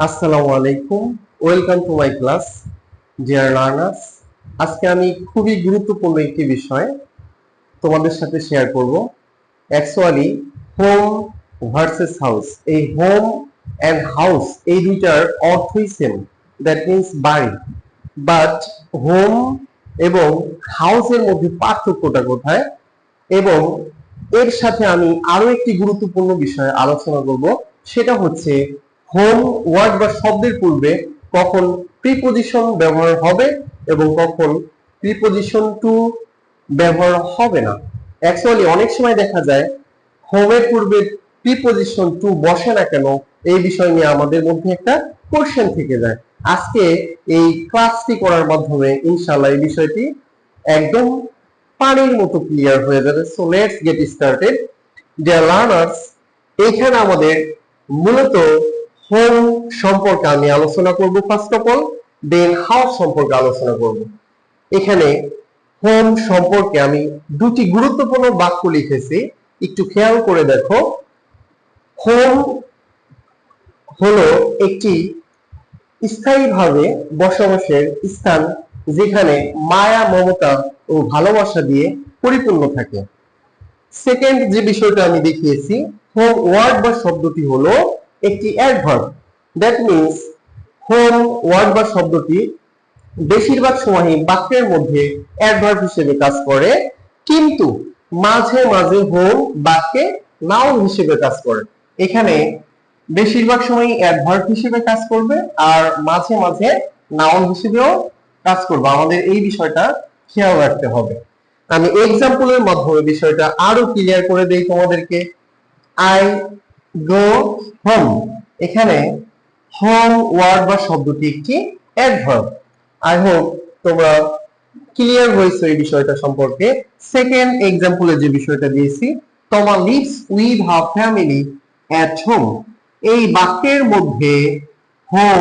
আসসালামু আলাইকুম। Welcome to my class dear learners আজকে আমি খুবই গুরুত্বপূর্ণ একটি বিষয় তোমাদের সাথে শেয়ার করব। অ্যাকচুয়ালি হোম ভার্সেস হাউস এই হোম অ্যান্ড হাউস এই দুইটার অর্থই সেম দ্যাট মিনস বাড়ি। বাট হোম এবং হাউসের মধ্যে পার্থক্যটা কোথায়? এবং এর সাথে আমি আরও একটি গুরুত্বপূর্ণ বিষয় আলোচনা করব। সেটা হচ্ছে হোম ওয়ার্ড বা শব্দের পূর্বে কখন প্রিপোজিশন ব্যবহার হবে এবং কখন প্রিপোজিশন টু ব্যবহার হবে না। অ্যাকচুয়ালি অনেক সময় দেখা যায় হোমের পূর্বে প্রিপোজিশন টু বসে না কেন এই বিষয় নিয়ে আমাদের মধ্যে একটা কোশ্চেন থেকে যায়। আজকে এই ক্লাসটি করার মাধ্যমে ইনশাআল্লাহ এই বিষয়টি একদম পানির মতো ক্লিয়ার হয়ে যাবে। So let's get started dear learners এখানে আমাদের মূলত হোম সম্পর্কে আমি আলোচনা করব first of all then house সম্পর্কে আলোচনা করব। এখানে হোম সম্পর্কে আমি দুটি গুরুত্বপূর্ণ বাক্য লিখেছি, একটু খেয়াল করে দেখো। হোম হলো একটি স্থায়ীভাবে বসবাসের স্থান যেখানে মায়া, মমতা ও ভালোবাসা দিয়ে পরিপূর্ণ থাকে। সেকেন্ড যে বিষয়টা আমি দেখিয়েছি হোম ওয়ার্ড বা শব্দটি হলো একটি adverb that means home word বা শব্দটি বেশিরভাগ সময় বাক্যের মধ্যে অ্যাডভার্ব হিসেবে কাজ করে, কিন্তু মাঝে মাঝে হোম বাক্যে নাউন হিসেবে কাজ করে। এখানে বেশিরভাগ সময় অ্যাডভার্ব হিসেবে কাজ করবে আর মাঝে মাঝে নাউন হিসেবেও কাজ করবে। আমাদের এই বিষয়টা খেয়াল রাখতে হবে। আমি এক্সাম্পলের মাধ্যমে বিষয়টা আরও ক্লিয়ার করে দেই তোমাদেরকে। আই গো হোম এখানে হোম ওয়ার্ড বা শব্দটি একটি অ্যাডভার্ব আই হোপ তোমরা ক্লিয়ার হয়েছে এই বিষয়টা সম্পর্কে। সেকেন্ড এক্সাম্পলে যে বিষয়টা দিয়েছি, তোমার lives with her family at home এই বাক্যের মধ্যে হোম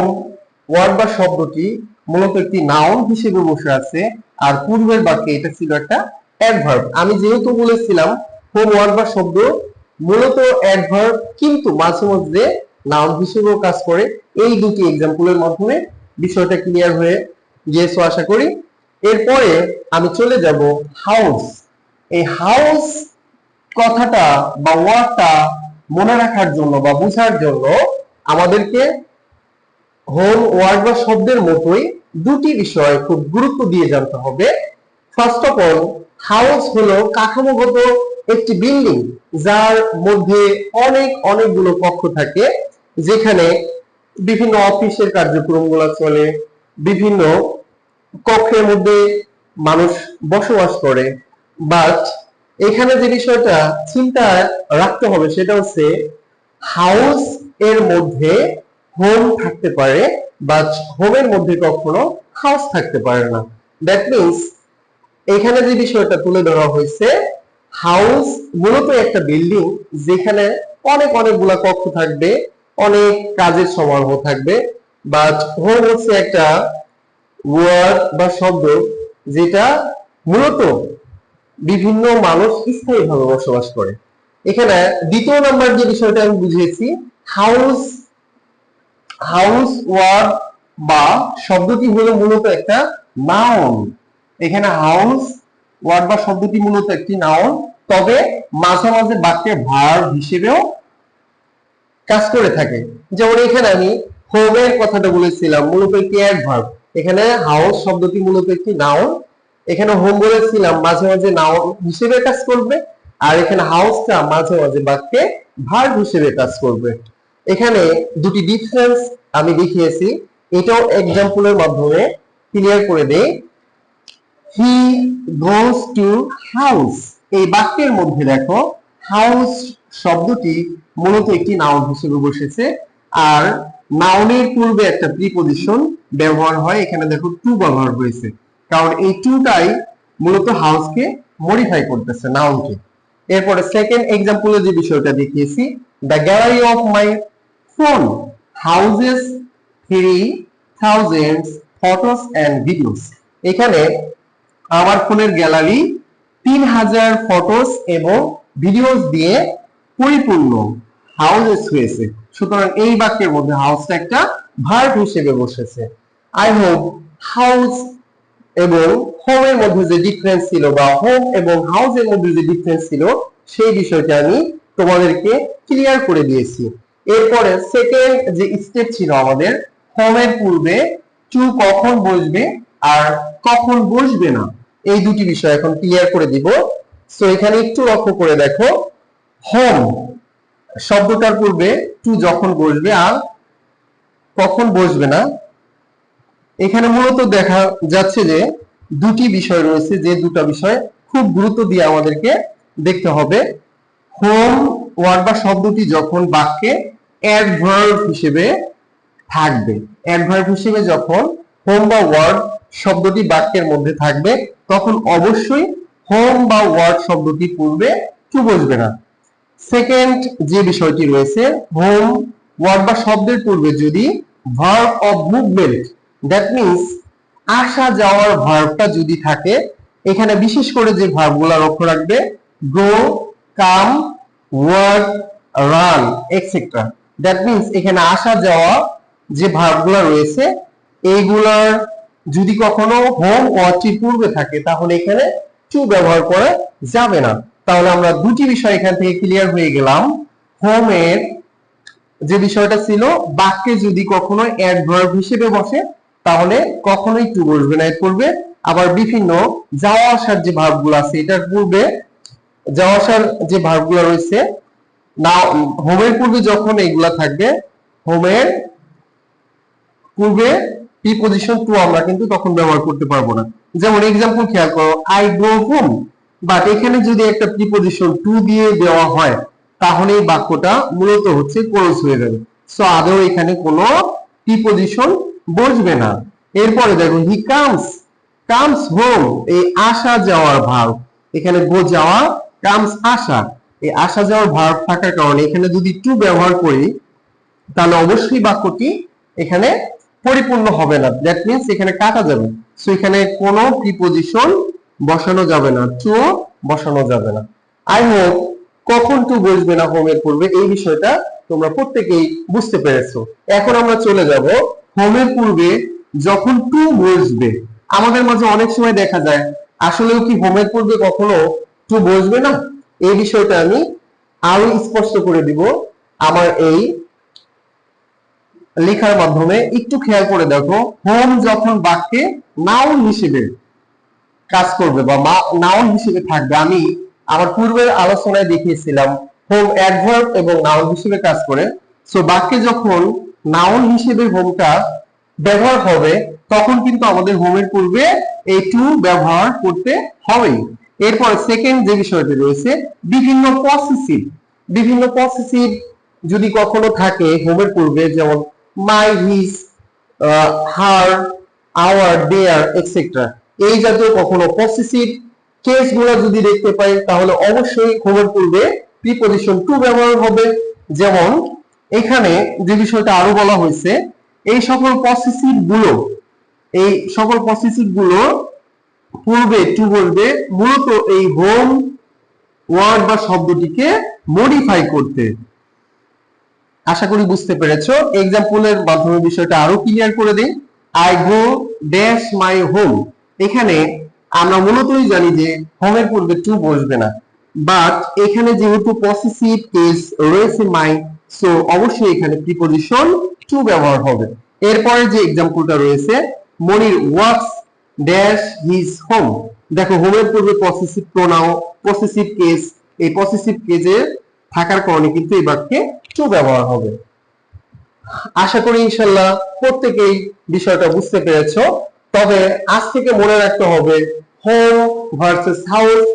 ওয়ার্ড বা শব্দটি মূলত একটি নাউন হিসেবে বসে আছে, আর পূর্বের বাক্যে এটা ছিল একটা অ্যাডভার্ব আমি যেহেতু বলেছিলাম হোম ওয়ার্ড বা শব্দ মূলত অ্যাডভার্ব কিন্তু মাঝে মধ্যে নাউন হিসেবেও কাজ করে। এই দুটি এক্সাম্পলের মাধ্যমে বিষয়টা ক্লিয়ার হয়ে গিয়েছো আশা করি। এরপরে আমি চলে যাব হাউস এই হাউস কথাটা বা ওয়ার্ডটা মনে রাখার জন্য বা বোঝার জন্য আমাদেরকে হোম ওয়ার্ড বা শব্দের মতোই দুটি বিষয় খুব গুরুত্ব দিয়ে জানতে হবে। ফার্স্ট অফ অল হাউস হলো কাঠামোগত একটি বিল্ডিং যার মধ্যে অনেক, অনেকগুলো কক্ষ থাকে, যেখানে বিভিন্ন অফিসের কার্যক্রমগুলো চলে, বিভিন্ন কক্ষের মধ্যে মানুষ বসবাস করে। বাট এখানে যে বিষয়টা চিন্তা রাখতে হবে সেটা হচ্ছে হাউস এর মধ্যে হোম থাকতে পারে বাট হোমের মধ্যে কখনো হাউস থাকতে পারে না। দ্যাট মিনস এখানে যে বিষয়টা তুলে ধরা হয়েছে হাউস মূলত একটা বিল্ডিং যেখানে অনেক অনেকগুলা কক্ষ থাকবে, অনেক কাজের সমারোহ থাকবে বাট হোম হচ্ছে একটা ওয়ার্ড বা শব্দ যেটা মূলত বিভিন্ন মানুষ স্থায়ীভাবে বসবাস করে। এখানে দ্বিতীয় নাম্বার যে বিষয়টা আমি বুঝিয়েছি হাউস হাউস ওয়ার্ড বা শব্দটি হলো মূলত একটা নাউন এখানে হাউস ওয়ার্ড বা শব্দটি মূলত একটি নাউন তবে মাঝে মাঝে বাক্যের ভার্ব হিসেবেও কাজ করে থাকে। যেমন এখানে আমি হোমের কথাটা বলেছিলাম, মূলত একটি এক অ্যাডভার্ব এখানে হাউস শব্দটি মূলত একটি নাউন এখানে হোম বলেছিলাম, মাঝে মাঝে নাউন হিসেবে কাজ করবে। আর এখানে হাউসটা মাঝে মাঝে বাক্যে ভার্ব হিসেবে কাজ করবে। এখানে দুটি ডিফারেন্স আমি দেখিয়েছি। এটাও এক্সাম্পলের মাধ্যমে ক্লিয়ার করে দেই। হি গোস টু হাউস এই বাক্যের মধ্যে দেখো হাউস শব্দটি মূলত একটি নাউন হিসেবে বসেছে। আর নাউনের পূর্বে একটা প্রিপজিশন ব্যবহার হয়, এখানে দেখো টু ব্যবহার হয়েছে। কারণ এই টুটাই মূলত হাউসকে মডিফাই করতেছে নাউনকে এরপরে সেকেন্ড এক্সাম্পলে যে বিষয়টা দেখিয়েছি the gallery of my phone houses three thousand photos and videos এখানে আমার ফোনের গ্যালারি তিন হাজার ফটোস এবং ভিডিওস দিয়ে পরিপূর্ণ হাউজেস হয়েছে সুতরাং এই বাক্যের মধ্যে হাউসটা একটা ভার্ব হিসেবে বসেছে। আই হোপ হাউস এবং হোমের মধ্যে যে ডিফারেন্স ছিল বা হোম এবং হাউসের মধ্যে যে ডিফারেন্স ছিল, সেই বিষয়টা আমি তোমাদেরকে ক্লিয়ার করে দিয়েছি। এরপরে সেকেন্ড যে স্টেপ ছিল আমাদের হোমের পূর্বে টু কখন বসবে আর কখন বসবে না। এই দুটি বিষয় এখন ক্লিয়ার করে দিব। সো এখানে একটু লক্ষ্য করে দেখো হোম শব্দটার পূর্বে টু যখন বসবে আর কখন বসবে না, এখানে মূলত দেখা যাচ্ছে যে দুটি বিষয় রয়েছে, যে দুটো বিষয় খুব গুরুত্ব দিয়ে আমাদেরকে দেখতে হবে। হোম ওয়ার্ড বা শব্দটি যখন বাক্যে অ্যাডভার্ব হিসেবে থাকবে অ্যাডভার্ব হিসেবে যখন হোম বা ওয়ার্ড শব্দটি বাক্যের মধ্যে থাকবে, তখন অবশ্যই হোম বা ওয়ার্ড শব্দটি পূর্বে টু বসবে না। সেকেন্ড যে বিষয়টি রয়েছে হোম ওয়ার্ড বা শব্দের পূর্বে যদি verb of movement that means আসা যাওয়ার ভার্বটা যদি থাকে, এখানে বিশেষ করে যে ভার্বগুলো লক্ষ্য রাখবে go come work run etcetera that means এখানে আসা যাওয়া যে ভার্বগুলো রয়েছে এইগুলার যদি কখনো হোম ওয়ার্ডটির পূর্বে থাকে, তাহলে এখানে টু ব্যবহার করা যাবে না। তাহলে আমরা দুটি বিষয় এখান থেকে ক্লিয়ার হয়ে গেলাম। হোমের যে বিষয়টা ছিল, বাক্যে যদি কখনো অ্যাডভার্ব হিসেবে বসে, তাহলে কখনোই টু বসবে না, এর পূর্বে। আবার বিভিন্ন যাওয়া আসার যে ভার্বগুলো আছে, এটার পূর্বে যাওয়া আসার যে ভার্বগুলো রয়েছে না হোমের পূর্বে যখন এইগুলা থাকবে, হোমের পূর্বে প্রিপোজিশন টু আমরা কিন্তু তখন ব্যবহার করতে পারব না। যেমন এক্সাম্পল খেয়াল করো আই গো হোম বাট এখানে যদি একটা প্রিপোজিশন টু দিয়ে দেওয়া হয়, তাহলে এই বাক্যটা মূলত হচ্ছে ক্লোজ হয়ে যাবে। সো আদৌ এখানে কোনো প্রিপোজিশন বসবে না। এরপরে দেখো হি কামস কামস হোম এই আসা যাওয়ার ভার্ব এখানে গো যাওয়া কামস আসা। এই আসা যাওয়ার ভার্ব থাকার কারণে এখানে যদি টু ব্যবহার করি, তাহলে অবশ্যই বাক্যটি এখানে পরিপূর্ণ হবে না। দ্যাট মিন্স এখানে কাটা যাবে। সো এখানে কোনো প্রিপোজিশন বসানো যাবে না। টু বসানো যাবে না। আই হোপ কখন টু বসবে না হোমের পূর্বে এই বিষয়টা তোমরা প্রত্যেকেই বুঝতে পেরেছ। এখন আমরা চলে যাব হোমের পূর্বে যখন টু বসবে। আমাদের মাঝে অনেক সময় দেখা যায়, আসলেও কি হোমের পূর্বে কখনো টু বসবে না? এই বিষয়টা আমি আরও স্পষ্ট করে দিব। আমার এই লেখার মাধ্যমে একটু খেয়াল করে দেখো, হোম যখন বাক্যে নাউন হিসেবে কাজ করবে বা নাউন হিসেবে থাকবে, আমি আমার পূর্বের আলোচনায় দেখিয়েছিলাম, হোম অ্যাডভার্ব এবং নাউন হিসেবে কাজ করে। সো বাক্যে যখন নাউন হিসেবে হোমটা ব্যবহার হবে, তখন কিন্তু আমাদের হোমের পূর্বে এই টু ব্যবহার করতে হবেই। এরপর সেকেন্ড যে বিষয়টি রয়েছে, বিভিন্ন পসেসিভ বিভিন্ন পসেসিভ যদি কখনো থাকে হোমের পূর্বে, যেমন মাই হিস হার আওয়ার দেয়ার এক্সেট্রা এই জাতীয় কখনো পসেসিভ কেসগুলো যদি দেখতে পাই, তাহলে অবশ্যই খবর পূর্বে প্রিপোজিশন টু ব্যবহার হবে। যেমন, এখানে যে বিষয়টা আরও বলা হয়েছে, এই সকল পসেসিভগুলো, এই সকল পসেসিভগুলো পূর্বে টু বলবে? মূলত এই হোম ওয়ার্ড বা শব্দটিকে মডিফাই করতে। আশা করি বুঝতে পেরেছ। এক্সাম্পলের মাধ্যমে বিষয়টা আরও ক্লিয়ার করে দিই। I go dash my home এখানে আমরা মূলতই জানি যে হোমের পূর্বে টু বসবে না। বাট এখানে যেহেতু পসেসিভ কেস রয়েছে মাই সো অবশ্যই এখানে প্রিপোজিশন টু ব্যবহার হবে। এরপরে যে এক্সাম্পলটা রয়েছে Monir works dash his home দেখো হোমের পূর্বে পসেসিভ প্রোনাও পসেসিভ কেস এই পসেসিভ কেজে থাকার কারণে কিন্তু এই বাক্যে টু ব্যবহার হবে। আশা করি ইনশাল্লাহ প্রত্যেকেই বিষয়টা বুঝতে পেরেছ। তবে আজ থেকে মনে রাখতে হবে হোম ভার্সেস হাউস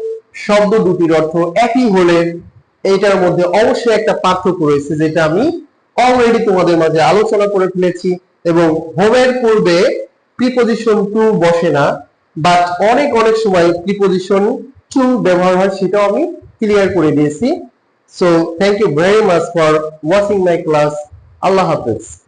শব্দ দুটির অর্থ একই হলে এইটার মধ্যে অবশ্যই একটা পার্থক্য রয়েছে যেটা আমি অলরেডি তোমাদের মাঝে আলোচনা করে ফেলেছি এবং হোমের পূর্বে প্রিপোজিশন টু বসে না বাট অনেক অনেক সময় প্রিপোজিশন টু ব্যবহার হয় সেটাও আমি ক্লিয়ার করে দিয়েছি। So thank you very much for watching my class. Allah Hafiz.